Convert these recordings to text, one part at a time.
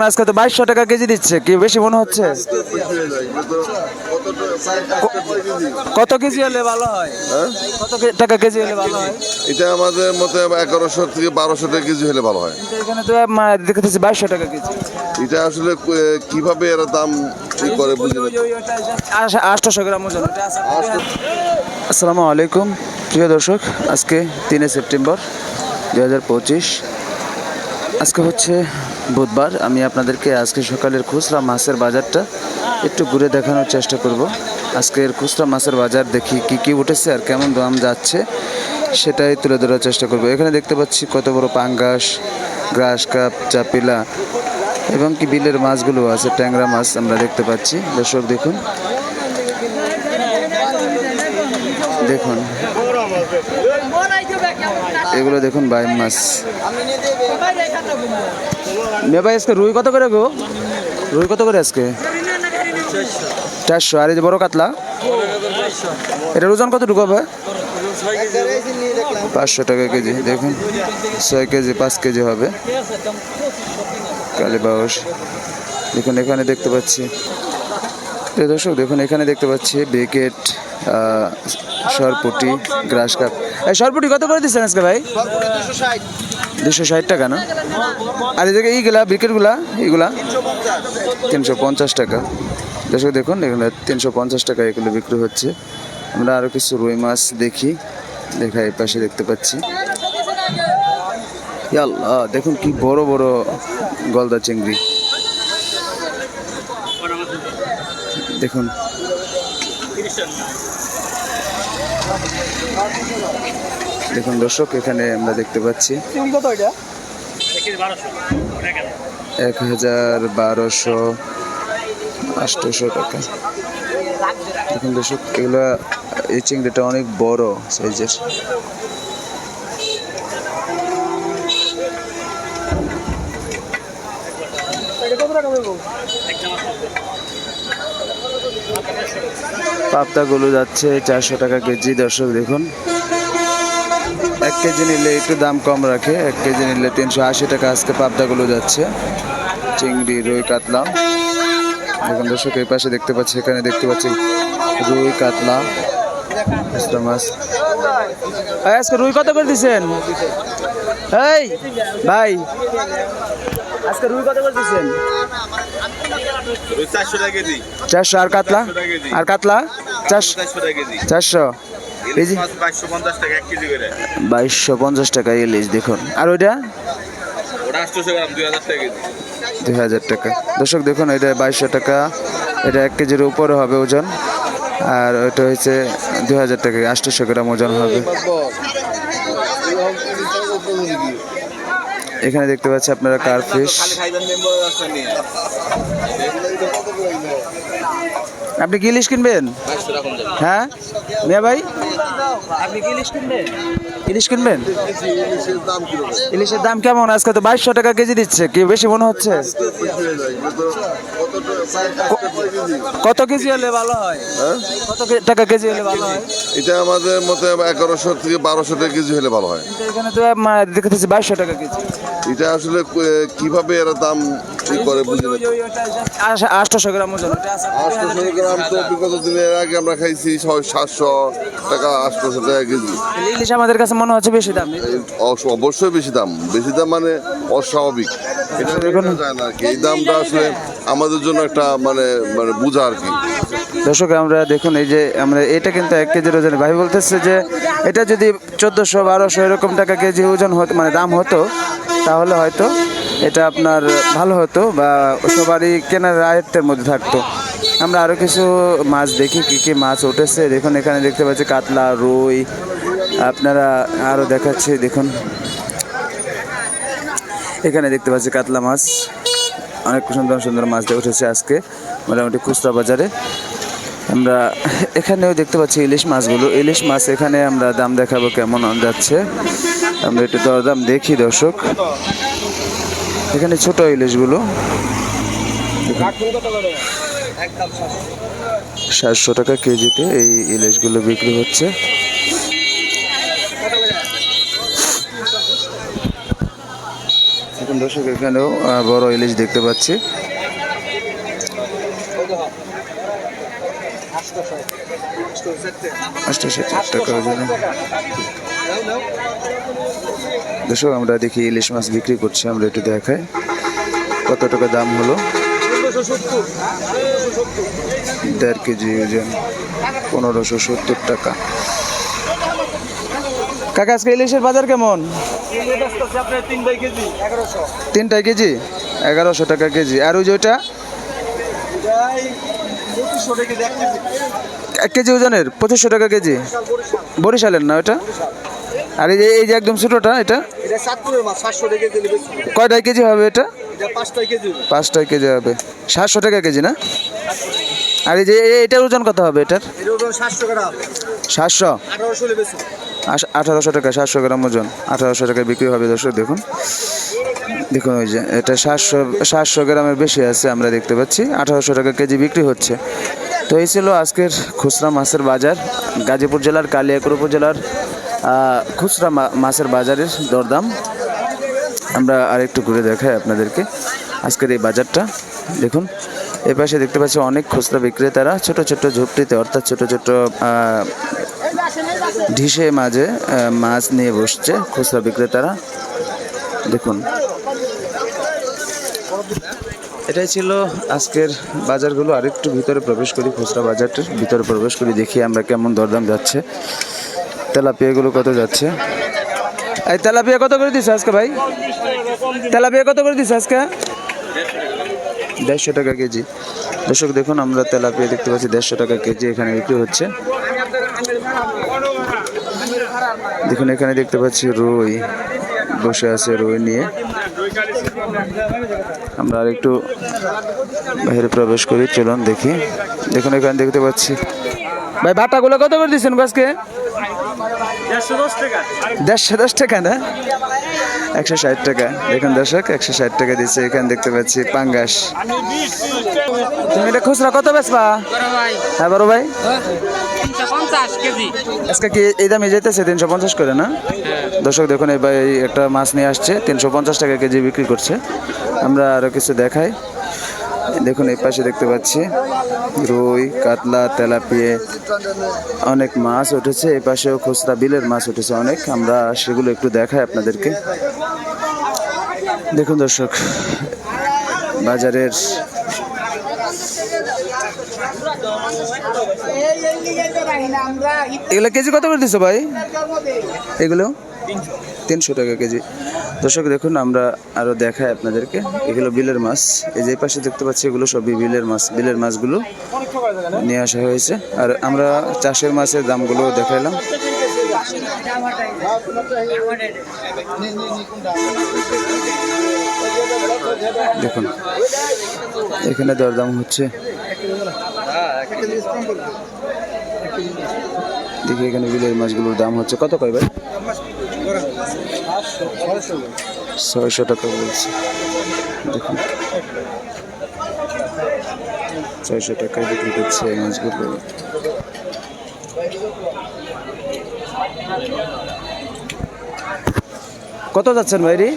আজকে তো বাইশশো টাকা কেজি দিচ্ছে কি বেশি মনে হচ্ছে? কত কেজি হলে ভালো হয়? কত কে- টাকা কেজি হলে ভালো হয়? এটা আমাদের মতে এগারোশো থেকে বারোশো টাকা কেজি হলে ভালো হয়। এখানে তো দেখতেছি বাইশশো টাকা কেজি। এটা আসলে কীভাবে এরা দাম ই করে বুঝে না। আটশোশো গ্রাম ওজন আসসালামু আলাইকুম প্রিয় দর্শক আজকে তিনে সেপ্টেম্বর দু হাজার পঁচিশ। আজকে হচ্ছে বুধবার। আমি আপনাদেরকে আজকে সকালের খুচরা মাছের বাজারটা একটু ঘুরে দেখানোর চেষ্টা করব। আজকের খুচরা মাছের বাজার দেখি কি কি উঠেছে আর কেমন দাম যাচ্ছে সেটাই তুলে ধরার চেষ্টা করব। এখানে দেখতে পাচ্ছি কত বড় পাঙ্গাস, গ্রাস কাপ, চাপিলা এবং কি বিলের মাছগুলো আছে, ট্যাংরা মাছ আমরা দেখতে পাচ্ছি। দর্শক দেখুন। দেখুন। এগুলো দেখুন বাইম মাছ। মে ভাই, আজকে রুই কত করে গো? রুই কত করে আজকে? চারশো। আর এই যে বড় কাতলা? এটার ওজন কতটুকু হবে? পাঁচশো টাকা কেজি, দেখুন। ছয় কেজি, পাঁচ কেজি হবে। কালীবাউস দেখুন, এখানে দেখতে পাচ্ছি। দর্শক, দেখুন, এখানে দেখতে পাচ্ছি ব্রিকেট। সরপুটি গ্রাস কাপ। এই সরপুটি কত করে দিচ্ছেন আজকে ভাই? দুশো ষাট। টাকা না? আর এদিকে এইগুলা ব্রিকেটগুলা এইগুলা? তিনশো পঞ্চাশ টাকা। দর্শক দেখুন, এগুলো তিনশো পঞ্চাশ টাকা এগুলো বিক্রি হচ্ছে। আমরা আরও কিছু রুই মাছ দেখি। দেখা এই পাশে দেখতে পাচ্ছি। ইয়াল্লাহ, দেখুন কি বড় বড় গলদা চিংড়ি। দেখুন দেখুন দর্শক এখানে আমরা দেখতে পাচ্ছি এক হাজার বারোশো আষ্টশো টাকা। দেখুন দর্শক এগুলো এই চিংড়িটা অনেক বড় সাইজের। পাবদাগুলো যাচ্ছে চারশো টাকা কেজি। দর্শক দেখুন, এক কেজি নিলে একটু দাম কম রাখে, এক কেজি নিলে তিনশো আশি টাকা আজকে পাবদাগুলো যাচ্ছে। চিংড়ি, রুই, কাতলা। দেখুন দর্শক, এই পাশে দেখতে পাচ্ছি, এখানে দেখতে পাচ্ছি রুই, কাতলা মাছ। আজকে রুই কত করে দিচ্ছেন এই, ভাই আজকে রুই কত করে দিচ্ছেন? চারশো আর কাতলা? আর কাতলা? চারশো? বাইশশো পঞ্চাশ টাকা ইলিশ দেখুন। আর ওইটা? দুই হাজার টাকা। দর্শক দেখুন এটা বাইশশো টাকা। এটা এক কেজির উপরে হবে ওজন। আর ওইটা হচ্ছে দুই হাজার টাকা আটশোশো গ্রাম ওজন হবে। এখানে দেখতে পাচ্ছি আপনারা কার কারফিশ আপনি কি ইলিশ কিনবেন? হ্যাঁ? মিয়া ভাই? আপনি কি ইলিশ কিনবেন? ইলিশ কিনবেন? ইলিশের দাম কেমন? আজকে তো বাইশশো টাকা কেজি দিচ্ছে কি বেশি মনে হচ্ছে? কত কেজি হলে ভালো হয়? কত কে- টাকা কেজি হলে ভালো হয়? এটা আমাদের মতে এগারোশো থেকে বারোশো টাকা কেজি হলে ভালো হয়। এখানে তো দেখতেছি বাইশশো টাকা কেজি। এটা আসলে কীভাবে এরা দাম ই করে বুঝে না। আটশোশো গ্রাম ওজন। আটশোশো গ্রাম তো বিগত দিনের আগে আমরা খাইছি সাতশো টাকা আটশোশো টাকা কেজি। ইলিশ আমাদের কাছে মনে হচ্ছে বেশি দাম অবশ্যই বেশি দাম। বেশি দাম মানে অস্বাভাবিক। এটা যায় না এই দামটা আসলে আমাদের জন্য একটা মানে মানে বোঝা আর কি। দর্শক আমরা দেখুন এই যে আমরা এটা কিন্তু এক কেজির ওজন। ভাই বলতেছে যে এটা যদি চোদ্দোশো বারোশো এরকম টাকা কেজি ওজন হতো মানে দাম হতো তাহলে হয়তো এটা আপনার ভালো হতো বা সবারই কেনার আয়ত্তের মধ্যে থাকতো। আমরা আরও কিছু মাছ দেখি, কী কী মাছ উঠেছে। দেখুন, এখানে দেখতে পাচ্ছি কাতলা, রুই। আপনারা আরও দেখাচ্ছি, দেখুন। এখানে দেখতে পাচ্ছি কাতলা মাছ। অনেক সুন্দর সুন্দর মাছ উঠেছে আজকে, মোটামুটি খুচরা বাজারে। আমরা এখানেও দেখতে পাচ্ছি ইলিশ মাছগুলো। ইলিশ মাছ এখানে আমরা দাম দেখাবো কেমন যাচ্ছে। আমরা একটু দরদাম দেখি, দর্শক। এখানে ছোট ইলিশগুলো। সাতশো টাকা কেজিতে এই ইলিশগুলো বিক্রি হচ্ছে। দর্শক, এখানেও বড় ইলিশ দেখতে পাচ্ছি। আটশোশো চার টাকা ওজনে। দর্শক, আমরা দেখি ইলিশ মাছ বিক্রি করছি, আমরা একটু দেখাই কত টাকা দাম হলো। দেড় কেজি ওজন, পনেরোশো সত্তর টাকা। কাকা, আজকে ইলিশের বাজার কেমন? তিনটাই কেজি, এগারোশো টাকা কেজি। আর ওই যে ওইটা? এক কেজি ওজনের, পঁচিশশো টাকা কেজি। বরিশালের না ওটা আর এই যে এই যে একদম ছোটোটা এটা? টাকা কেজি হবে এটা? এটা পাঁচটায় কেজি হবে। সাতশো টাকা কেজি না? আর এই যে এটার ওজন কত হবে এটার? সাতশো আঠারোশো টাকা সাতশো গ্রাম ওজন। আঠারোশো টাকায় বিক্রি হবে দর্শক দেখুন। দেখুন ওই যে এটা সাতশো সাতশো গ্রামের বেশি আছে আমরা দেখতে পাচ্ছি। আঠারোশো টাকা কেজি বিক্রি হচ্ছে। তো এই ছিল আজকের খুচরা মাছের বাজার। গাজীপুর জেলার কালিয়াকুর উপজেলার খুচরা মাছের বাজারের দরদাম। আমরা আরেকটু ঘুরে দেখাই আপনাদেরকে। আজকের এই বাজারটা, দেখুন। এ পাশে দেখতে পাচ্ছি অনেক খুচরা বিক্রেতারা ছোট ছোট ঝুপড়িতে, অর্থাৎ ছোট ছোট ঢিসে মাঝে মাছ নিয়ে বসছে খুচরা বিক্রেতারা। দেখুন। এটাই ছিল আজকের বাজারগুলো। আরেকটু ভিতরে প্রবেশ করি, খুচরা বাজারটির ভিতরে প্রবেশ করি, দেখি আমরা কেমন দরদাম যাচ্ছে। তেলাপিয়াগুলো কত যাচ্ছে? এই তেলাপিয়া কত করে দিচ্ছে আজকে ভাই? তেলাপিয়া কত করে দিচ্ছে আজকে? দেড়শো টাকা কেজি। দর্শক দেখুন আমরা তেলাপিয়া দেখতে পাচ্ছি দেড়শো টাকা কেজি এখানে বিক্রি হচ্ছে। দেখুন এখানে দেখতে পাচ্ছি রুই। বসে আছে রুই নিয়ে। আমরা আর একটু বাইরে প্রবেশ করি চলুন দেখি। দেখুন এখানে দেখতে পাচ্ছি। ভাই বাটাগুলো কত করে দিচ্ছেন আজকে? দেড়শো দশ টাকা। না? একশো ষাট টাকা। দেখুন দর্শক একশো ষাট টাকা দিচ্ছে এখানে দেখতে পাচ্ছি পাঙ্গাস। তুমি এটা খুচরা কত বেচবা? হ্যাঁ বড় ভাই। তিনশো পঞ্চাশ আজকে কি এই দামে যেতেছে? তিনশো পঞ্চাশ করে না? দর্শক দেখুন এই ভাই একটা মাছ নিয়ে আসছে। তিনশো পঞ্চাশ টাকা কেজি বিক্রি করছে। আমরা আরও কিছু দেখাই। দেখুন, এই পাশে দেখতে পাচ্ছি রুই, কাতলা, তেলাপিয়ে, অনেক মাছ উঠেছে। এই পাশেও খুচরা বিলের মাছ উঠেছে অনেক। আমরা সেগুলো একটু দেখাই আপনাদেরকে। দেখুন দর্শক, বাজারের এগুলো কেজি কত করে দিছো ভাই? এগুলো? তিনশো টাকা কেজি। দর্শক, দেখুন, আমরা আরও দেখাই আপনাদেরকে। এগুলো বিলের মাছ। এই যে পাশে দেখতে পাচ্ছি, এগুলো সবই বিলের মাছ। বিলের মাছগুলো নিয়ে আসা হয়েছে। আর আমরা চাষের মাছের দামগুলো দেখাইলাম। দেখুন, এখানে দরদাম হচ্ছে। দেখি, এখানে বিলের মাছগুলোর দাম হচ্ছে। কত কয় ভাই? ছয়শো টাকা বলছে। দেখুন। ছয়শো টাকায় বিক্রি করছে এই মাছগুলো। কত যাচ্ছেন ভাইরি?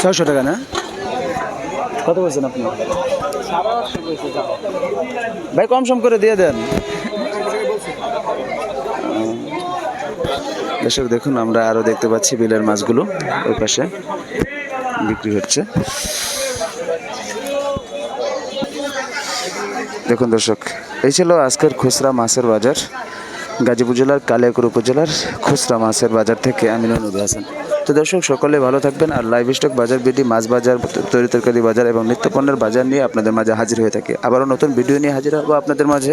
ছয়শো টাকা না? কত বলছেন আপনি? ভাই, কম সম করে দিয়ে দেন। দর্শক, দেখুন, আমরা আরও দেখতে পাচ্ছি বিলের মাছগুলো ওই পাশে বিক্রি হচ্ছে। দেখুন দর্শক, এই ছিল আজকের খুচরা মাছের বাজার। গাজীপুর জেলার, কালিয়াকুর উপজেলার খুচরা মাছের বাজার থেকে আমি নবী হাসান। তো দর্শক, সকলে ভালো থাকবেন আর লাইভ স্টক বাজার বিডি, মাছ বাজার, তৈরি তরকারি বাজার এবং নিত্য পণ্যের বাজার নিয়ে আপনাদের মাঝে হাজির হয়ে থাকে। আবারও নতুন ভিডিও নিয়ে হাজির হব আপনাদের মাঝে।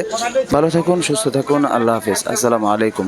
ভালো থাকুন, সুস্থ থাকুন, আল্লাহ হাফিজ। আসসালামু আলাইকুম।